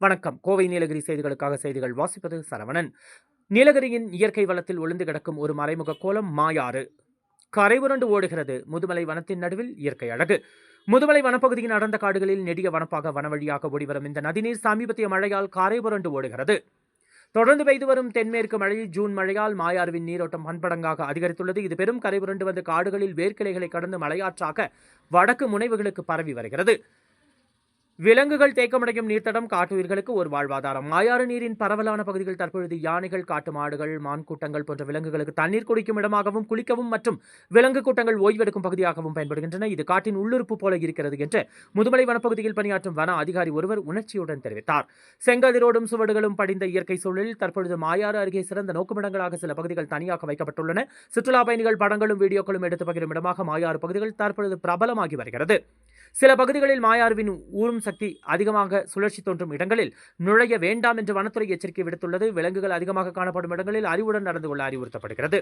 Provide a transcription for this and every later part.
வணக்கம். கோவை நீலகிரி செய்திகளுக்காக செய்திகள் வாசிப்பது சரவணன். நீலகிரியின் இயற்கை வளத்தில் ஒளிந்து கிடக்கும் ஒரு மறைமுக கோலம் மாயாறு. கரை உரண்டு ஓடுகிறது. முதுமலை வனத்தின் நடுவில் இயற்கை அழகு. முதுமலை வனப்பகுதியின் அடர்ந்த காடுகளில் நெடிய வனப்பாக வனவழியாக ஓடிவரும் இந்த நதிநீர் சமீபத்திய மழையால் கரை புரண்டு ஓடுகிறது. தொடர்ந்து பெய்து வரும் தென்மேற்கு மழையில் ஜூன் மழையால் மாயாறுவின் நீரோட்டம் பண்படங்காக அதிகரித்துள்ளது. இது பெரும் கரை புரண்டு வந்த காடுகளில் வேர்க்கிளைகளை கடந்து மலையாற்றாக வடக்கு முனைவுகளுக்கு பரவி வருகிறது. விலங்குகள் தேக்கமடையும் நீர்த்தடம் காட்டுயிர்களுக்கு ஒரு வாழ்வாதாரம். மாயாறு நீரின் பரவலான பகுதிகள் தற்பொழுது யானைகள் காட்டு மாடுகள் மான் கூட்டங்கள் போன்ற விலங்குகளுக்கு தண்ணீர் குடிக்கும் இடமாகவும் குளிக்கவும் மற்றும் விலங்கு கூட்டங்கள் ஓய்வெடுக்கும் பகுதியாகவும் பயன்படுகின்றன. இது காட்டின் உள்ளுறுப்பு போல இருக்கிறது என்று முதுமலை வனப்பகுதியில் பணியாற்றும் வன அதிகாரி ஒருவர் உணர்ச்சியுடன் தெரிவித்தார். செங்கதிரோடும் சுவடுகளும் படிந்த இயற்கை சூழலில் தற்பொழுது மாயாறு அருகே சிறந்த நோக்குமிடங்களாக சில பகுதிகள் தனியாக வைக்கப்பட்டுள்ளன. சுற்றுலா பயணிகள் படங்களும் வீடியோக்களும் எடுத்து பகிரும் இடமாக மாயாறு பகுதிகள் தற்பொழுது பிரபலமாகி வருகிறது. சில பகுதிகளில் மாயாறுவின் ஊரும் சக்தி அதிகமாக சுழற்சி தோன்றும் இடங்களில் நுழைய வேண்டாம் என்று வனத்துறை எச்சரிக்கை விடுத்துள்ளது. விலங்குகள் அதிகமாக காணப்படும் இடங்களில் அறிவுடன் நடந்து கொள்ள அறிவுறுத்தப்படுகிறது.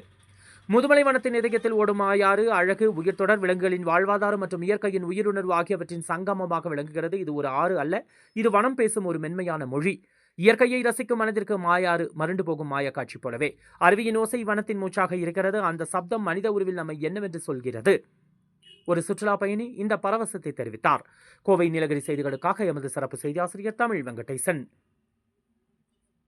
முதுமலை வனத்தின் இதயத்தில் ஓடும் மாயாறு அழகு உயிர்த்தொடர் விலங்குகளின் வாழ்வாதாரம் மற்றும் இயற்கையின் உயிருணர்வு ஆகியவற்றின் சங்கமமாக விளங்குகிறது. இது ஒரு ஆறு அல்ல இது வனம் பேசும் ஒரு மென்மையான மொழி. இயற்கையை ரசிக்கும் மனதிற்கு மாயாறு மருண்டு போகும் மாய காட்சி போலவே. அருவியின் ஓசை வனத்தின் மூச்சாக இருக்கிறது. அந்த சப்தம் மனித உருவில் நம்மை என்னவென்று சொல்கிறது. ஒரு சுற்றுலா பயணி இந்த பரவசத்தை தெரிவித்தார். கோவை நீலகிரி செய்திகளுக்காக எமது சிறப்பு செய்தி ஆசிரியர் தமிழ் வெங்கடேசன்.